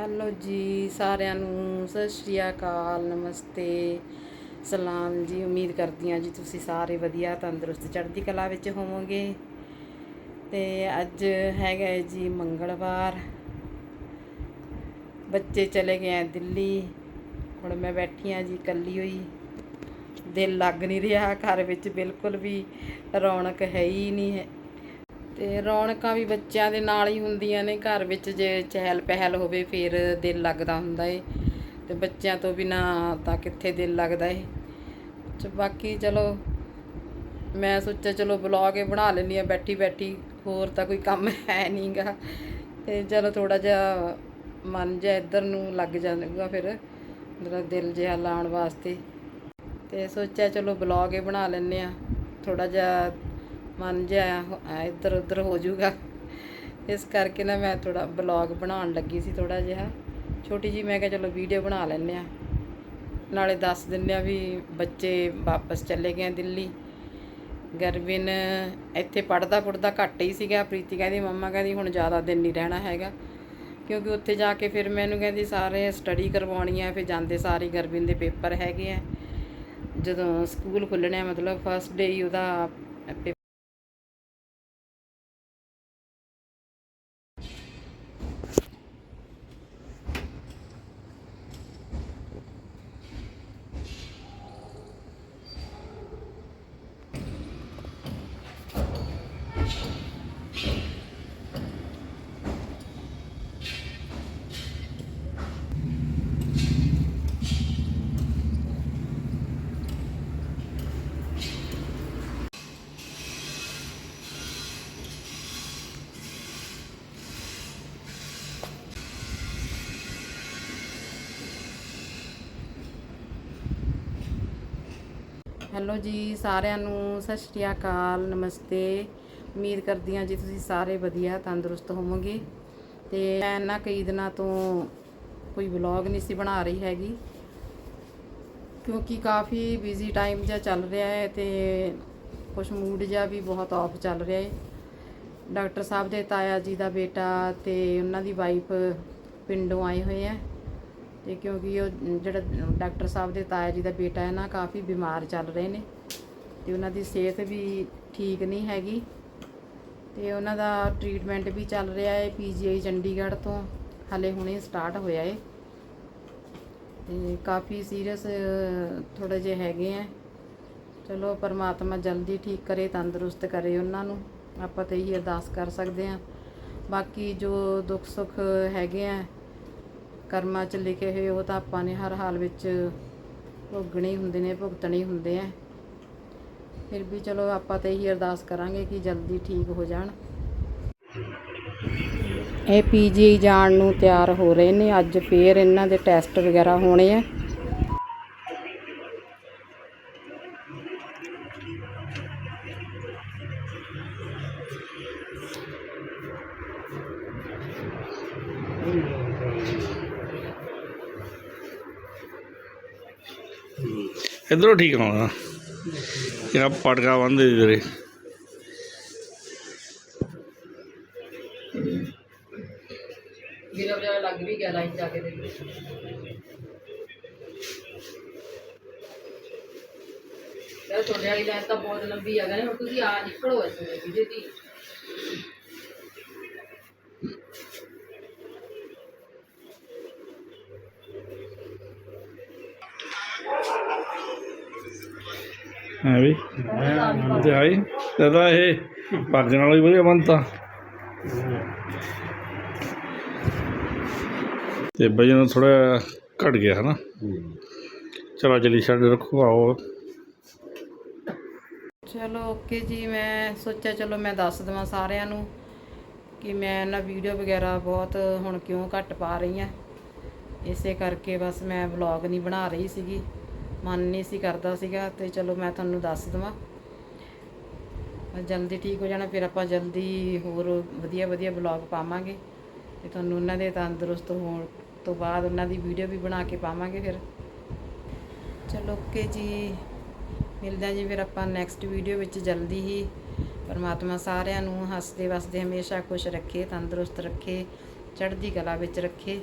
Hello ਜੀ, ਸਾਰਿਆਂ ਨੂੰ ਸਤਿ ਸ਼੍ਰੀ ਅਕਾਲ, ਨਮਸਤੇ। ਸਲਾਮ ਜੀ, ਉਮੀਦ ਕਰਦੀ ਹਾਂ ਜੀ ਤੁਸੀਂ ਸਾਰੇ ਵਧੀਆ, ਤੰਦਰੁਸਤ, ਚੜ੍ਹਦੀ ਕਲਾ ਵਿੱਚ ਹੋਵੋਗੇ। ਤੇ ਅੱਜ ਹੈਗਾ ਹੈ ਜੀ ਮੰਗਲਵਾਰ। ਬੱਚੇ ਚਲੇ ਗਏ ਆ ਦਿੱਲੀ। ਹੁਣ ਮੈਂ ਬੈਠੀ ਆ ਜੀ ਇਕੱਲੀ ਹੋਈ। ਦਿਲ ਲੱਗ ਨਹੀਂ ਰਿਹਾ, ਘਰ ਵਿੱਚ ਬਿਲਕੁਲ ਵੀ ਰੌਣਕ ਹੈ ਹੀ ਨਹੀਂ ਹੈ। ਤੇ ਰੌਣਕਾਂ ਵੀ ਬੱਚਿਆਂ ਦੇ ਨਾਲ ਹੀ ਹੁੰਦੀਆਂ ਨੇ, ਘਰ ਵਿੱਚ ਜੇ ਚਹਿਲ ਪਹਿਲ ਹੋਵੇ ਫਿਰ ਦਿਲ ਲੱਗਦਾ ਹੁੰਦਾ ਏ। ਤੇ ਬੱਚਿਆਂ ਤੋਂ ਬਿਨਾ ਤਾਂ ਕਿੱਥੇ ਦਿਲ ਲੱਗਦਾ ਏ। ਤੇ ਬਾਕੀ ਚਲੋ, ਮੈਂ ਸੋਚਿਆ ਚਲੋ ਬਲੌਗ ਹੀ ਬਣਾ ਲੈਂਦੀ ਆ ਬੈਠੀ ਬੈਠੀ, ਹੋਰ ਤਾਂ ਕੋਈ ਕੰਮ ਹੈ ਨਹੀਂਗਾ ਤੇ ਚਲੋ ਥੋੜਾ ਜਿਹਾ ਮਨ ਜਿਹਾ ਇੱਧਰ ਨੂੰ ਲੱਗ ਜਾਊਗਾ ਫਿਰ, ਮੇਰਾ ਦਿਲ ਜਿਹਾ ਲਾਉਣ ਵਾਸਤੇ। ਤੇ ਸੋਚਿਆ ਚਲੋ ਬਲੌਗ ਹੀ ਬਣਾ ਲੈਂਦੇ ਆ ਥੋੜਾ ਜਿਹਾ ਮਨ ਜਿਹਾ ਇੱਧਰ ਉੱਧਰ ਹੋ ਜਾਊਗਾ। ਇਸ ਕਰਕੇ ਨਾ ਮੈਂ ਥੋੜਾ ਬਲੌਗ ਬਣਾਉਣ ਲੱਗੀ ਸੀ ਥੋੜਾ ਜਿਹਾ। ਛੋਟੀ ਜੀ ਮੈਂ ਕਿਹਾ ਚਲੋ ਵੀਡੀਓ ਬਣਾ ਲੈਂਦੇ ਆ ਨਾਲੇ ਦੱਸ ਦਿੰਦੇ ਆ ਵੀ ਬੱਚੇ ਵਾਪਸ ਚਲੇ ਗਏ ਦਿੱਲੀ। ਗਰਵਿਨ ਇੱਥੇ ਪੜਦਾ ਪੜਦਾ ਘੱਟ ਹੀ ਸੀਗਾ। ਪ੍ਰੀਤੀ ਕਹਿੰਦੀ, ਮੰਮਾ ਕਹਿੰਦੀ, ਹੁਣ ਜ਼ਿਆਦਾ ਦਿਨ ਨਹੀਂ ਰਹਿਣਾ ਹੈਗਾ। ਕਿਉਂਕਿ ਉੱਥੇ ਜਾ ਕੇ ਫਿਰ ਮੈਨੂੰ ਕਹਿੰਦੀ, ਸਾਰੇ ਸਟੱਡੀ ਕਰਵਾਉਣੀ ਆ, ਫਿਰ ਜਾਂਦੇ ਸਾਰੇ ਗਰਵਿਨ ਦੇ ਪੇਪਰ ਹੈਗੇ ਆ। ਜਦੋਂ ਸਕੂਲ ਖੁੱਲਣੇ ਆ, ਮਤਲਬ ਫਸਟ ਡੇ ਹੀ ਉਹਦਾ ਹੈਲੋ ਜੀ, ਸਾਰਿਆਂ ਨੂੰ ਸਤਿ ਸ਼੍ਰੀ ਅਕਾਲ, ਨਮਸਤੇ। ਉਮੀਦ ਕਰਦੀ ਹਾਂ ਜੀ ਤੁਸੀਂ ਸਾਰੇ ਵਧੀਆ, ਤੰਦਰੁਸਤ ਹੋਵੋਗੇ। ਤੇ ਮੈਂ ਨਾ ਕਈ ਦਿਨਾਂ ਤੋਂ ਕੋਈ ਵਲੌਗ ਨਹੀਂ ਸੀ ਬਣਾ ਰਹੀ ਹੈਗੀ, ਕਿਉਂਕਿ ਕਾਫੀ ਬਿਜ਼ੀ ਟਾਈਮ ਜਿਹਾ ਚੱਲ ਰਿਹਾ ਹੈ ਤੇ ਕੁਛ ਮੂਡ ਜਿਹਾ ਵੀ ਬਹੁਤ ਆਫ ਚੱਲ ਰਿਹਾ ਹੈ। ਡਾਕਟਰ ਸਾਹਿਬ ਦੇ ਤਾਇਆ ਜੀ ਦਾ ਬੇਟਾ ਤੇ ਉਹਨਾਂ ਦੀ ਵਾਈਫ ਪਿੰਡੋਂ ਆਏ ਹੋਏ ਆ ਤੇ ਕਿਉਂਕਿ ਉਹ ਜਿਹੜਾ ਡਾਕਟਰ ਸਾਹਿਬ ਦੇ ਤਾਇਆ ਜੀ ਦਾ ਬੇਟਾ ਹੈ ਨਾ, ਕਾਫੀ ਬਿਮਾਰ ਚੱਲ ਰਹੇ ਨੇ ਤੇ ਉਹਨਾਂ ਦੀ ਸਿਹਤ ਵੀ ਠੀਕ ਨਹੀਂ ਹੈਗੀ ਤੇ ਉਹਨਾਂ ਦਾ ਟ੍ਰੀਟਮੈਂਟ ਵੀ ਚੱਲ ਰਿਹਾ ਹੈ ਪੀਜੀਆਈ ਚੰਡੀਗੜ੍ਹ ਤੋਂ, ਹਲੇ ਹੁਣੇ ਸਟਾਰਟ ਹੋਇਆ ਹੈ ਤੇ ਕਾਫੀ ਸੀਰੀਅਸ ਥੋੜੇ ਜਿਹੇ ਹੈਗੇ ਆ ਚਲੋ, ਪਰਮਾਤਮਾ ਜਲਦੀ ਠੀਕ ਕਰੇ, ਤੰਦਰੁਸਤ ਕਰੇ ਉਹਨਾਂ ਨੂੰ, ਆਪਾਂ ਤਾਂ ਇਹੀ ਅਰਦਾਸ ਕਰ ਸਕਦੇ ਆ ਬਾਕੀ ਜੋ ਦੁੱਖ ਸੁੱਖ ਹੈਗੇ ਆ ਕਰਮਾਂ 'ਚ ਲਿਖੇ ਹੋਏ, ਉਹ ਤਾਂ ਆਪਾਂ ਨੇ ਹਰ ਹਾਲ ਵਿੱਚ ਭੋਗਣੇ ਹੀ ਹੁੰਦੇ ਨੇ, ਭੁਗਤਣੇ ਹੁੰਦੇ ਆ। ਫਿਰ ਵੀ ਚਲੋ ਆਪਾਂ ਤਾਂ ਇਹੀ ਅਰਦਾਸ ਕਰਾਂਗੇ ਕਿ ਜਲਦੀ ਠੀਕ ਹੋ ਜਾਣ। ਇਹ ਪੀਜੀ ਜਾਣ ਨੂੰ ਤਿਆਰ ਹੋ ਰਹੇ ਨੇ। ਅੱਜ ਫੇਰ ਇਹਨਾਂ ਦੇ ਟੈਸਟ ਵਗੈਰਾ ਹੋਣੇ ਆ। ਇਧਰੋਂ ਠੀਕ ਆਉਣਾ ਇਹ ਪਟਕਾ ਬੰਦੇ ਜਿਹੜੇ ਬਿਨਾ ਵਜਾ ਲੱਗ ਵੀ ਗਿਆ ਲਾਈਨ ਜਾ ਕੇ ਦੇ ਯਾਰ ਤੁਹਾਡੇ ਵਾਲੀ ਲਾਈਨ ਤਾਂ ਬਹੁਤ ਲੰਬੀ ਹੈਗਾ ਨੇ, ਹੁਣ ਤੁਸੀਂ ਆ ਨਿਕਲੋ ਇਸ ਵੀਡੀਓ ਦੀ ਹੈ ਵੀ? ਤੇ ਆਈ? ਇਹਦਾ ਇਹ ਪੱਗ ਨਾਲ ਹੀ ਵਧੀਆ ਬੰਨਤਾ। ਤੇ ਵਜਨ ਥੋੜਾ ਘਟ ਗਿਆ ਹੈ ਚਲੋ ਜਲੀ ਛੱਡ ਰੱਖੋ, ਆਓ। ਚਲੋ, ਓਕੇ ਜੀ, ਮੈਂ ਸੋਚਿਆ ਚਲੋ ਮੈਂ ਦੱਸ ਦਵਾਂ ਸਾਰਿਆਂ ਨੂੰ ਕਿ ਮੈਂ ਨਾ ਵੀਡੀਓ ਵਗੈਰਾ ਬਹੁਤ ਹੁਣ ਕਿਉਂ ਘੱਟ ਪਾ ਰਹੀ ਆ ਇਸੇ ਕਰਕੇ ਬਸ ਮੈਂ ਵਲੌਗ ਨਹੀਂ ਬਣਾ ਰਹੀ ਸੀਗੀ। ਮਨ ਨਹੀਂ ਸੀ ਕਰਦਾ ਸੀਗਾ ਤੇ ਚਲੋ ਮੈਂ ਤੁਹਾਨੂੰ ਦੱਸ ਦਵਾਂ। ਜਲਦੀ ਠੀਕ ਹੋ ਜਾਣਾ, ਫਿਰ ਆਪਾਂ ਜਲਦੀ ਹੋਰ ਵਧੀਆ ਵਧੀਆ ਵਲੌਗ ਪਾਵਾਂਗੇ ਤੇ ਤੁਹਾਨੂੰ ਉਹਨਾਂ ਦੇ ਤੰਦਰੁਸਤ ਹੋਣ ਤੋਂ ਬਾਅਦ ਉਹਨਾਂ ਦੀ ਵੀਡੀਓ ਵੀ ਬਣਾ ਕੇ ਪਾਵਾਂਗੇ ਫਿਰ। ਚਲੋ ਓਕੇ ਜੀ, ਮਿਲਦੇ ਹਾਂ ਜੀ ਫਿਰ ਆਪਾਂ ਨੈਕਸਟ ਵੀਡੀਓ ਵਿੱਚ ਜਲਦੀ ਹੀ। ਪਰਮਾਤਮਾ ਸਾਰਿਆਂ ਨੂੰ ਹੱਸਦੇ, ਵਸਦੇ, ਹਮੇਸ਼ਾ ਖੁਸ਼ ਰੱਖੇ, ਤੰਦਰੁਸਤ ਰੱਖੇ, ਚੜ੍ਹਦੀ ਕਲਾ ਵਿੱਚ ਰੱਖੇ।